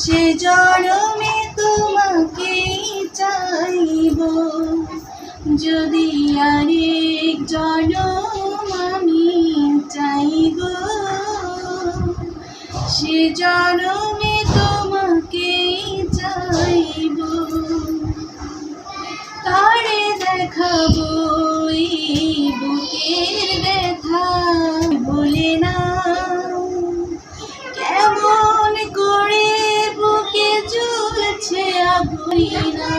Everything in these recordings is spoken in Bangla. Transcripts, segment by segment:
সে জনমে তোমাকে চাইব। যদি আরেক জনম আমি চাইব সে জনমে তোমাকে চাইব। জ্বলছে আগুনা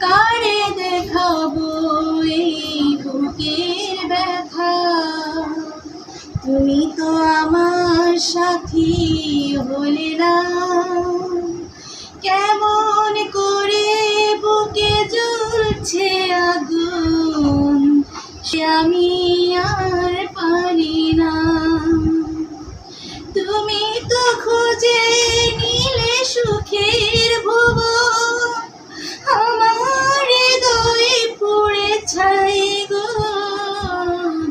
কারে দেখাবো এই বুকের ব্যথা? তুমি তো আমার সাথী হলে না। কেমন করে বুকে জ্বলছে আগুন, সে আমি আর পারি না। তুমি তো খুঁজে সুখের ভুব, আমার দই পড়ে ছাই গো।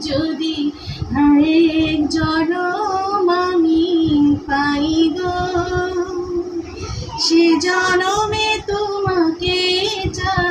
যদি আরেক জনম আমি পাই গো, সে জনমে তোমাকে চাইব